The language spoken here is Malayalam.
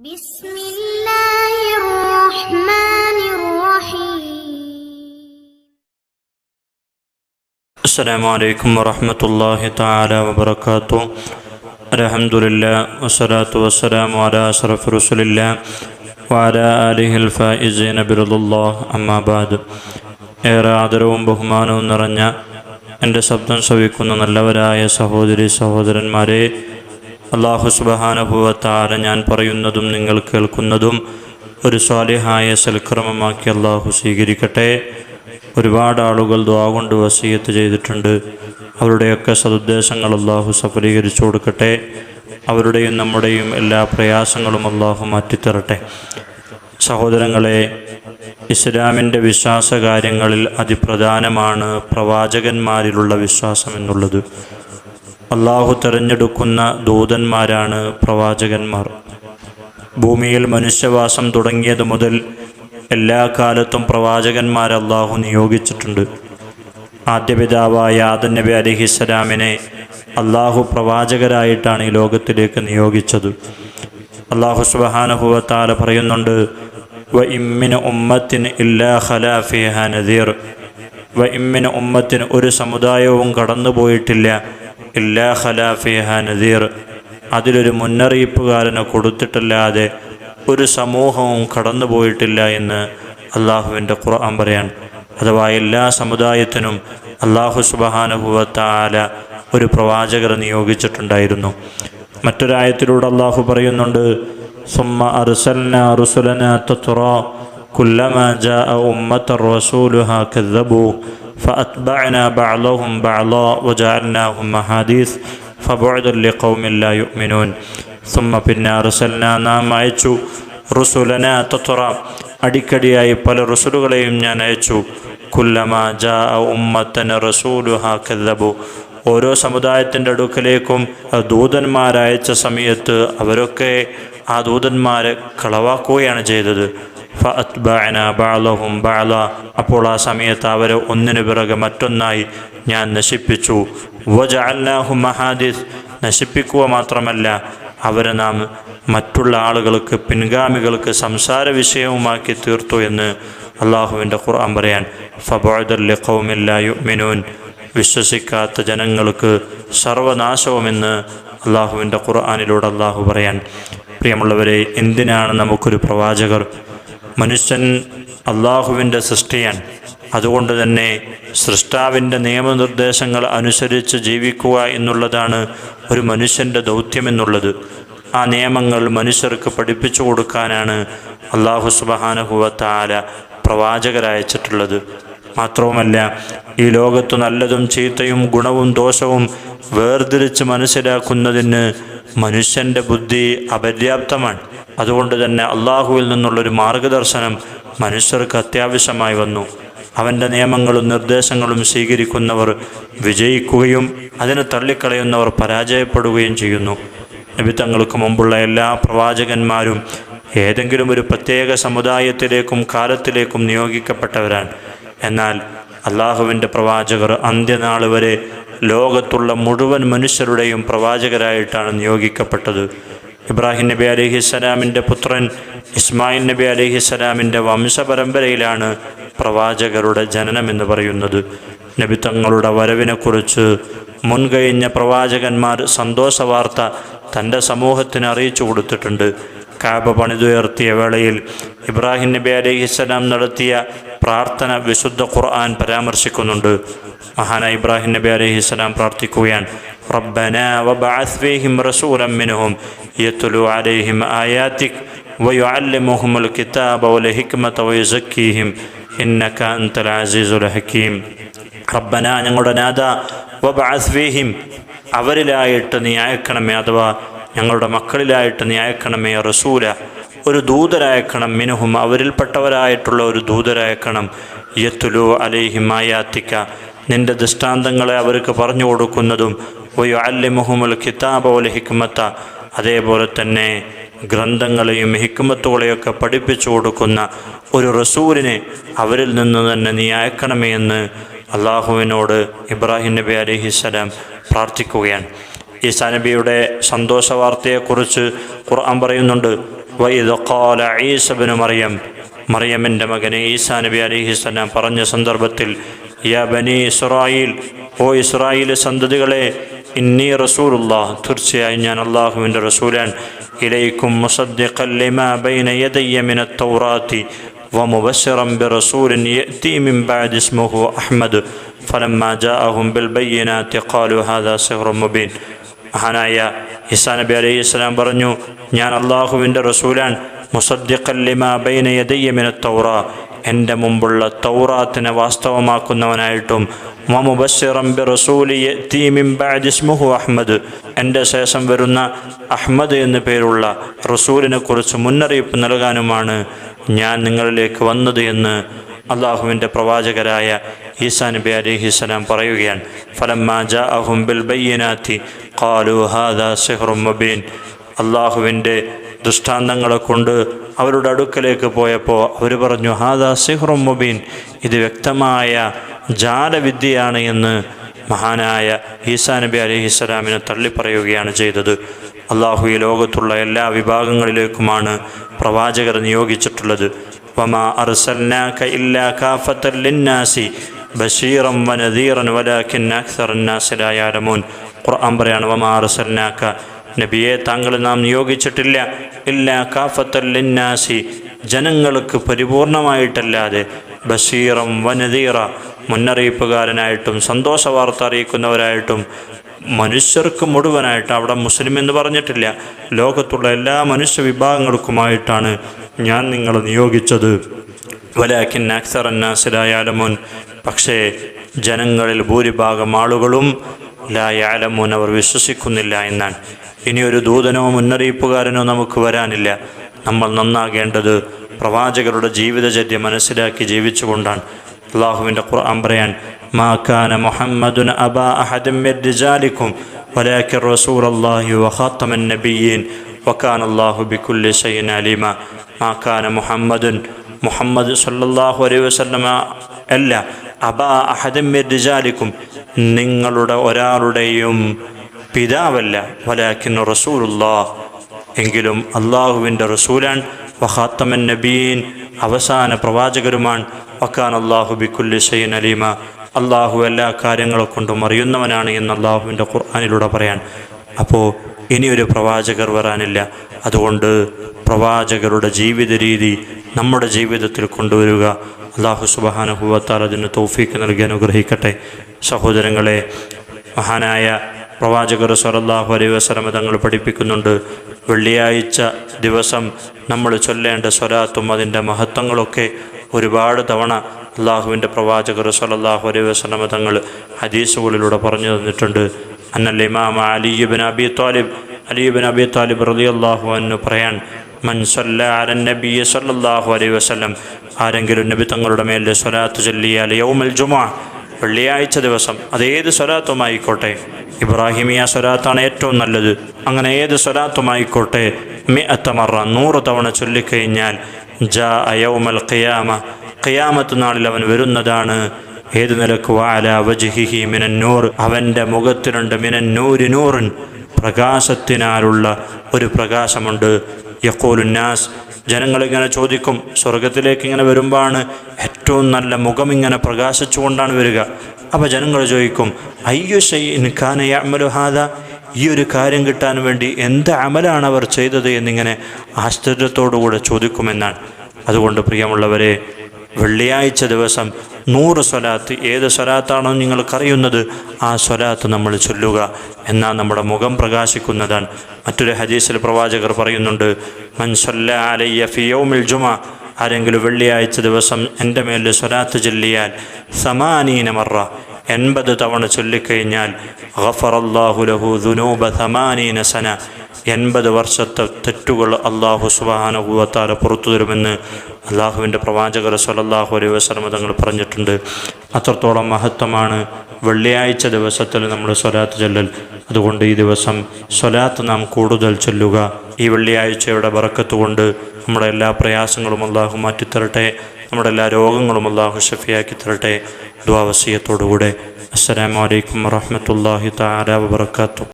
بسم الله الرحمن الرحيم السلام عليكم ورحمة الله تعالى وبركاته الحمد لله والصلاة والسلام على أشرف رسول الله وعلى آله الفائزين برضا الله أما بعد ഏറെ ആദരവും ബഹുമാനവും നിറഞ്ഞ എൻ്റെ ശബ്ദം ശ്രവിക്കുന്ന നല്ലവരായ സഹോദരി സഹോദരന്മാരെ അള്ളാഹു സുബഹാനുഭവത്താര ഞാൻ പറയുന്നതും നിങ്ങൾ കേൾക്കുന്നതും ഒരു സ്വാലിഹായ സൽക്രമമാക്കി അള്ളാഹു സ്വീകരിക്കട്ടെ. ഒരുപാട് ആളുകൾ ദ്വാ കൊണ്ട് വസീയത്ത് ചെയ്തിട്ടുണ്ട്. അവരുടെയൊക്കെ സതുദ്ദേശങ്ങൾ അള്ളാഹു സഫലീകരിച്ചു കൊടുക്കട്ടെ. അവരുടെയും നമ്മുടെയും എല്ലാ പ്രയാസങ്ങളും അള്ളാഹു മാറ്റിത്തരട്ടെ. സഹോദരങ്ങളെ ഇസ്ലാമിന്റെ വിശ്വാസ കാര്യങ്ങളിൽ അതിപ്രധാനമാണ് പ്രവാചകന്മാരിലുള്ള വിശ്വാസം എന്നുള്ളത്. അള്ളാഹു തിരഞ്ഞെടുക്കുന്ന ദൂതന്മാരാണ് പ്രവാചകന്മാർ. ഭൂമിയിൽ മനുഷ്യവാസം തുടങ്ങിയത് മുതൽ എല്ലാ കാലത്തും പ്രവാചകന്മാരെ അള്ളാഹു നിയോഗിച്ചിട്ടുണ്ട്. ആദ്യപിതാവായ ആദൻ നബി അലിഹിസ്സലാമിനെ അള്ളാഹു പ്രവാചകരായിട്ടാണ് ഈ ലോകത്തിലേക്ക് നിയോഗിച്ചത്. അള്ളാഹു സുബഹാനുഭവത്താല പറയുന്നുണ്ട് വ ഇമ്മിന് ഉമ്മത്തിന് ഇല്ലാ ഖലാഫിഹ നദീർ. വ ഇമ്മിന് ഉമ്മത്തിന് ഒരു സമുദായവും കടന്നുപോയിട്ടില്ല. ഇല്ലാ ഖലാഫിഹ നദീർ. അതിലൊരു മുന്നറിയിപ്പുകാരന് കൊടുത്തിട്ടല്ലാതെ ഒരു സമൂഹവും കടന്നുപോയിട്ടില്ല എന്ന് അള്ളാഹുവിന്റെ ഖുർആൻ പറയാൻ. അഥവാ എല്ലാ സമുദായത്തിനും അള്ളാഹു സുബഹാനുഭവത്താല ഒരു പ്രവാചകർ നിയോഗിച്ചിട്ടുണ്ടായിരുന്നു. മറ്റൊരായത്തിലൂടെ അള്ളാഹു പറയുന്നുണ്ട് സുമ്മ അർസൽന ജ ഉമ്മത്തർ റസൂലുഹ فأتبعنا بعضهم بعضا وجعلناهم أحاديث فبعدا لقوم لا يؤمنون ثم പിന്നെ അർസൽന നാം അയച്ചു റുസുലന തത്തുറ അടിക്കടിയായി പല റസുലുകളെയും ഞാൻ അയച്ചു കുല്ലമ ജാ ഉമ്മത്തന റസൂലുഹ കല്ലബു ഓരോ സമുദായത്തിൻ്റെ അടുക്കലേക്കും ദൂതന്മാരയച്ച സമയത്ത് അവരൊക്കെ ആ ദൂതന്മാരെ കളവാക്കുകയാണ് ചെയ്തത് ബഅലഹും ബഅല. അപ്പോൾ ആ സമയത്ത് അവരെ ഒന്നിനു പിറകെ മറ്റൊന്നായി ഞാൻ നശിപ്പിച്ചു. വജഅൽനാഹും മഹാദിസ്. നശിപ്പിക്കുക മാത്രമല്ല അവരെ നാം മറ്റുള്ള ആളുകൾക്ക് പിൻഗാമികൾക്ക് സംസാര വിഷയവുമാക്കി തീർത്തു എന്ന് അള്ളാഹുവിന്റെ ഖുർആൻ പറയാൻ ഫബോദല്ലി ഖൗമില്ലായു വിശ്വസിക്കാത്ത ജനങ്ങൾക്ക് സർവനാശവുമെന്ന് അള്ളാഹുവിന്റെ ഖുർആാനിലൂടെ അള്ളാഹു പറയാൻ. പ്രിയമുള്ളവരെ എന്തിനാണ് നമുക്കൊരു പ്രവാചകർ മനുഷ്യൻ അള്ളാഹുവിന്റെ സൃഷ്ടിയാണ് അതുകൊണ്ട് തന്നെ സൃഷ്ടാവിന്റെ നിയമനിർദ്ദേശങ്ങൾ അനുസരിച്ച് ജീവിക്കുക എന്നുള്ളതാണ് ഒരു മനുഷ്യന്റെ ദൗത്യമെന്നുള്ളത് ആ നിയമങ്ങൾ മനുഷ്യർക്ക് പഠിപ്പിച്ചു കൊടുക്കാനാണ് അള്ളാഹു സുബഹാനുഭവത്താല പ്രവാചകരയച്ചിട്ടുള്ളത് മാത്രവുമല്ല ഈ ലോകത്ത് നല്ലതും ചീത്തയും ഗുണവും ദോഷവും വേർതിരിച്ച് മനസ്സിലാക്കുന്നതിന് മനുഷ്യന്റെ ബുദ്ധി അപര്യാപ്തമാണ്. അതുകൊണ്ട് തന്നെ അള്ളാഹുവിൽ നിന്നുള്ളൊരു മാർഗദർശനം മനുഷ്യർക്ക് അത്യാവശ്യമായി വന്നു. അവന്റെ നിയമങ്ങളും നിർദ്ദേശങ്ങളും സ്വീകരിക്കുന്നവർ വിജയിക്കുകയും അതിനെ തള്ളിക്കളയുന്നവർ പരാജയപ്പെടുകയും ചെയ്യുന്നു. നബിത്തങ്ങൾക്ക് മുമ്പുള്ള എല്ലാ പ്രവാചകന്മാരും ഏതെങ്കിലും ഒരു പ്രത്യേക സമുദായത്തിലേക്കും കാലത്തിലേക്കും നിയോഗിക്കപ്പെട്ടവരാണ്. എന്നാൽ അള്ളാഹുവിന്റെ പ്രവാചകർ അന്ത്യനാൾ വരെ ലോകത്തുള്ള മുഴുവൻ മനുഷ്യരുടെയും പ്രവാചകരായിട്ടാണ് നിയോഗിക്കപ്പെട്ടത്. ഇബ്രാഹിം നബി അലിഹിസ്സലാമിന്റെ പുത്രൻ ഇസ്മായിൽ നബി അലിഹിസ്സലാമിന്റെ വംശപരമ്പരയിലാണ് പ്രവാചകരുടെ ജനനം എന്ന് പറയുന്നത്. നബി തങ്ങളുടെ വരവിനെക്കുറിച്ച് മുൻകഴിഞ്ഞ പ്രവാചകന്മാർ സന്തോഷ വാർത്ത തന്റെ സമൂഹത്തിന് അറിയിച്ചു കൊടുത്തിട്ടുണ്ട്. കാബ പണിതുയർത്തിയ വേളയിൽ ഇബ്രാഹിം നബി അലൈഹിസ്സലാം നടത്തിയ പ്രാർത്ഥന വിശുദ്ധ ഖുർആൻ പരാമർശിക്കുന്നുണ്ട്. മഹാന ഇബ്രാഹിം നബി അലൈഹിസ്സലാം പ്രാർത്ഥിക്കുകയാണ് ربنا وبعث فيهم رسولا منهم يتلو عليهم آياتك ويعلمهم الكتاب والحكمة ويزكيهم إنك أنت العزيز الحكيم റബ്ബന ഞങ്ങളുടെ നാഥ വബഅസ് ഫീഹിം അവരിലായിട്ട് നീ അയക്കണമേ അഥവാ ഞങ്ങളുടെ മക്കളിലായിട്ട് നീ അയക്കണമേ റസൂല ഒരു ദൂതരയക്കണം മിനുഹും അവരിൽപ്പെട്ടവരായിട്ടുള്ള ഒരു ദൂതരയക്കണം യത്തുലു അലൈഹിം ആയാത്തിക്ക നിന്റെ ദൃഷ്ടാന്തങ്ങളെ അവർക്ക് പറഞ്ഞു കൊടുക്കുന്നതും അതേപോലെ തന്നെ ഗ്രന്ഥങ്ങളെയും ഹിക്മത്തുകളെയൊക്കെ പഠിപ്പിച്ചു കൊടുക്കുന്ന ഒരു റസൂലിനെ അവരിൽ നിന്ന് തന്നെ നീ അയക്കണമേ എന്ന് അള്ളാഹുവിനോട് ഇബ്രാഹിം നബി അലിഹിസ്സലാം പ്രാർത്ഥിക്കുകയാണ്. ഈസാ നബിയുടെ സന്തോഷ വാർത്തയെക്കുറിച്ച് ഖുർആൻ പറയുന്നുണ്ട് ഈസബിന് മറിയം. മറിയമിന്റെ മകനെ ഈസാ നബി അലിഹിസ്സലാം പറഞ്ഞ സന്ദർഭത്തിൽ യാ ബനി ഇസ്രായിൽ ഓ ഇസ്രായേൽ സന്തതികളെ ഇന്നി റസൂലുള്ള തീർച്ചയായും ഞാൻ അള്ളാഹുവിൻ്റെ റസൂലാൻ ഇലൈക്കും മുസദ്ദിഖൻ ലിമാ ബൈന യദയ്യ മിന തൗറാത്തി ومبشرا برسول يأتي من بعد اسمه أحمد فلما جاءهم بالبينات قالوا هذا سحر مبين മഹാനായ ഇസാ നബി അലൈഹി ഇസ്ലാം പറഞ്ഞു ഞാൻ അള്ളാഹുവിൻ്റെ റസൂലാൻ മുസദ്ദിഖല്ലിമ ബൈന യദയ്യമിന തൗറ എന്റെ മുമ്പുള്ള തൗറാത്തിനെ വാസ്തവമാക്കുന്നവനായിട്ടും അഹമ്മദ് എന്റെ ശേഷം വരുന്ന അഹ്മദ് എന്നു പേരുള്ള റസൂലിനെ കുറിച്ച് മുന്നറിയിപ്പ് നൽകാനുമാണ് ഞാൻ നിങ്ങളിലേക്ക് വന്നത് എന്ന് അള്ളാഹുവിന്റെ പ്രവാചകരായ ഈസാ നബി അലിഹിസ്സലാം പറയുകയാണ്. ഫലമ്മാ അഹും ബിൽ ഖാലു ഹാദാ സിഹ്റും അള്ളാഹുവിന്റെ ദൃഷ്ടാന്തങ്ങളെ കൊണ്ട് അവരുടെ അടുക്കലേക്ക് പോയപ്പോൾ അവർ പറഞ്ഞു ഹാദാ സിഹ്റും മുബീൻ. ഇത് വ്യക്തമായ ജാലവിദ്യയാണ് എന്ന് മഹാനായ ഈസാ നബി അലിഹിസ്സലാമിനെ തള്ളിപ്പറയുകയാണ് ചെയ്തത്. അള്ളാഹു ഈ ലോകത്തുള്ള എല്ലാ വിഭാഗങ്ങളിലേക്കുമാണ് പ്രവാചകർ നിയോഗിച്ചിട്ടുള്ളത്. വമാ അർസൽനാക ഇല്ലാ കാഫത്തൽ ഖുർആൻ പറയാണ് വമാ അർസൽനാക നബിയെ താങ്കൾ നാം നിയോഗിച്ചിട്ടില്ല. ഇല്ലാ കാഫത്തല്ലിന്നാസി ജനങ്ങൾക്ക് പരിപൂർണമായിട്ടല്ലാതെ ബഷീറം വനതീറ മുന്നറിയിപ്പുകാരനായിട്ടും സന്തോഷ വാർത്ത അറിയിക്കുന്നവരായിട്ടും മനുഷ്യർക്ക് മുഴുവനായിട്ട് അവിടെ മുസ്ലിം എന്ന് പറഞ്ഞിട്ടില്ല. ലോകത്തുള്ള എല്ലാ മനുഷ്യ വിഭാഗങ്ങൾക്കുമായിട്ടാണ് ഞാൻ നിങ്ങളെ നിയോഗിച്ചത്. വലാഖിൻ അക്സർ അന്നാസിലായാലമോൻ. പക്ഷേ ജനങ്ങളിൽ ഭൂരിഭാഗം ആളുകളും ലായാലമുൻ അവർ വിശ്വസിക്കുന്നില്ല എന്നാണ്. ഇനിയൊരു ദൂതനോ മുന്നറിയിപ്പുകാരനോ നമുക്ക് വരാനില്ല. നമ്മൾ നന്നാകേണ്ടത് പ്രവാചകരുടെ ജീവിതചര്യ മനസ്സിലാക്കി ജീവിച്ചുകൊണ്ടാണ്. അള്ളാഹുവിന്റെ ഖുർആൻ പറയാൻ മാക്കാന മുഹമ്മദുന അബാ അഹദൻ മിർ റിജാലിക്കും വലാകിൻ റസൂലല്ലാഹി വഖാത്തമൻ നബിയീൻ വകാന അല്ലാഹു ബികുല്ലി ഷൈഇൻ അലീമ. കാന മുഹമ്മദുൻ മുഹമ്മദ് സല്ലല്ലാഹു അലൈഹി വസല്ലമ അല്ല അബാ അഹദൻ മിർ റിജാലിക്കും. നിങ്ങളുടെ ഒരാളുടെയും പിതാവല്ല. വലാകിൻ റസൂലുള്ളാഹ്. എങ്കിലും അള്ളാഹുവിന്റെ റസൂലാൻ വഹാത്തമൻ നബീൻ അവസാന പ്രവാചകരുമാണ്. വക്കാൻ അള്ളാഹു ബിക്കുല്ലി സൈൻ അലീമ. അള്ളാഹു എല്ലാ കാര്യങ്ങളെ കൊണ്ടും അറിയുന്നവനാണ് എന്ന് അള്ളാഹുവിന്റെ ഖുർആാനിലൂടെ പറയാൻ. അപ്പോൾ ഇനിയൊരു പ്രവാചകർ വരാനില്ല. അതുകൊണ്ട് പ്രവാചകരുടെ ജീവിത രീതി നമ്മുടെ ജീവിതത്തിൽ കൊണ്ടുവരിക. അള്ളാഹു സുബാനുഭവത്താൽ അതിന് തൗഫീക്ക് നൽകി അനുഗ്രഹിക്കട്ടെ. സഹോദരങ്ങളെ മഹാനായ പ്രവാചകർ സലല്ലാഹു അലൈഹി വസ്ലമ തങ്ങൾ പഠിപ്പിക്കുന്നുണ്ട്. വെള്ളിയാഴ്ച ദിവസം നമ്മൾ ചൊല്ലേണ്ട സ്വലാത്തും അതിന്റെ മഹത്വങ്ങളൊക്കെ ഒരുപാട് തവണ അള്ളാഹുവിന്റെ പ്രവാചകർ സ്വലല്ലാഹു അലൈഹി വസ്ലമ തങ്ങൾ ഹദീസുകളിലൂടെ പറഞ്ഞു തന്നിട്ടുണ്ട്. അന്നൽ ഇമാം അലിയുബിൻ അബി താലിബ് അലിയുബിൻ അബി താലിബ് റലി അള്ളാഹു അന്നു പറയാൻ നബി സല്ലല്ലാഹു അലൈഹി വസല്ലം ആരെങ്കിലും നബി തങ്ങളുടെ മേൽ സ്വലാത്ത് ചൊല്ലിയാൽ യൗമൽ ജുമാ വെള്ളിയാഴ്ച ദിവസം അതേത് സ്വലാത്തുമായിക്കോട്ടെ ഇബ്രാഹിമിയ സ്വലാത്താണ് ഏറ്റവും നല്ലത്. അങ്ങനെ ഏത് സ്വലാത്തുമായിക്കോട്ടെ മി അത്തമറ നൂറ് തവണ ചൊല്ലിക്കഴിഞ്ഞാൽ ജാ അയൗമൽ ഖിയാമ ഖിയാമത്ത് നാളിൽ അവൻ വരുന്നതാണ്. ഏത് നിലയ്ക്ക്? വാല വജിഹിഹി മിനന്നൂർ അവന്റെ മുഖത്തിനുണ്ട് മിനന്നൂരി നൂറിൻ. പ്രകാശത്തിനാലുള്ള ഒരു പ്രകാശമുണ്ട്. യക്കോലുന്നാസ് ജനങ്ങളിങ്ങനെ ചോദിക്കും സ്വർഗത്തിലേക്ക് ഇങ്ങനെ വരുമ്പോഴാണ് ഏറ്റവും നല്ല മുഖം ഇങ്ങനെ പ്രകാശിച്ചുകൊണ്ടാണ് വരിക. അപ്പോൾ ജനങ്ങൾ ചോദിക്കും അയ്യോ ഷൈൻ ഖാനയമലു ഹാദ? ഈ ഒരു കാര്യം കിട്ടാൻ വേണ്ടി എന്ത് അമലാണ് അവർ ചെയ്തത്? എന്നിങ്ങനെ ആശ്ചര്യത്തോടുകൂടെ ചോദിക്കുമെന്നാണ്. അതുകൊണ്ട് പ്രിയമുള്ളവരെ വെള്ളിയാഴ്ച ദിവസം നൂറ് സ്വലാത്ത് ഏത് സ്വലാത്താണോ നിങ്ങൾക്കറിയുന്നത് ആ സ്വലാത്ത് നമ്മൾ ചൊല്ലുക എന്നാൽ നമ്മുടെ മുഖം പ്രകാശിക്കുന്നതാണ്. മറ്റൊരു ഹദീസിൽ പ്രവാചകർ പറയുന്നുണ്ട് മൻസല്ല അലയ്യ ഫിയോമിൽ ജുമ ആരെങ്കിലും വെള്ളിയാഴ്ച ദിവസം എന്റെ മേൽ സ്വലാത്ത് ചൊല്ലിയാൽ സമാനീനമറ എൺപത് തവണ ചൊല്ലിക്കഴിഞ്ഞാൽ ഗഫറല്ലാഹു ലഹു ദുനൂബ സമാനീന സന എൺപത് വർഷത്തെ തെറ്റുകൾ അള്ളാഹു സുബാനുഭവത്താല പുറത്തു തരുമെന്ന് അള്ളാഹുവിന്റെ പ്രവാചകർ സലല്ലാഹു അലൈഹി വസ്ലമ തങ്ങൾ പറഞ്ഞിട്ടുണ്ട്. അത്രത്തോളം മഹത്വമാണ് വെള്ളിയാഴ്ച ദിവസത്തിൽ നമ്മൾ സ്വലാത്ത് ചൊല്ലൽ. അതുകൊണ്ട് ഈ ദിവസം സ്വലാത്ത് നാം കൂടുതൽ ചൊല്ലുക. ഈ വെള്ളിയാഴ്ചയുടെ ബറക്കത്ത് കൊണ്ട് നമ്മുടെ എല്ലാ പ്രയാസങ്ങളും അള്ളാഹു മാറ്റിത്തരട്ടെ. നമ്മുടെ എല്ലാ രോഗങ്ങളും അള്ളാഹു ഷഫിയാക്കി തരട്ടെ. ദ്വാവസീയത്തോടുകൂടെ അസ്സലാമലൈക്കും വറഹമത്തല്ലാഹി താല വാത്തു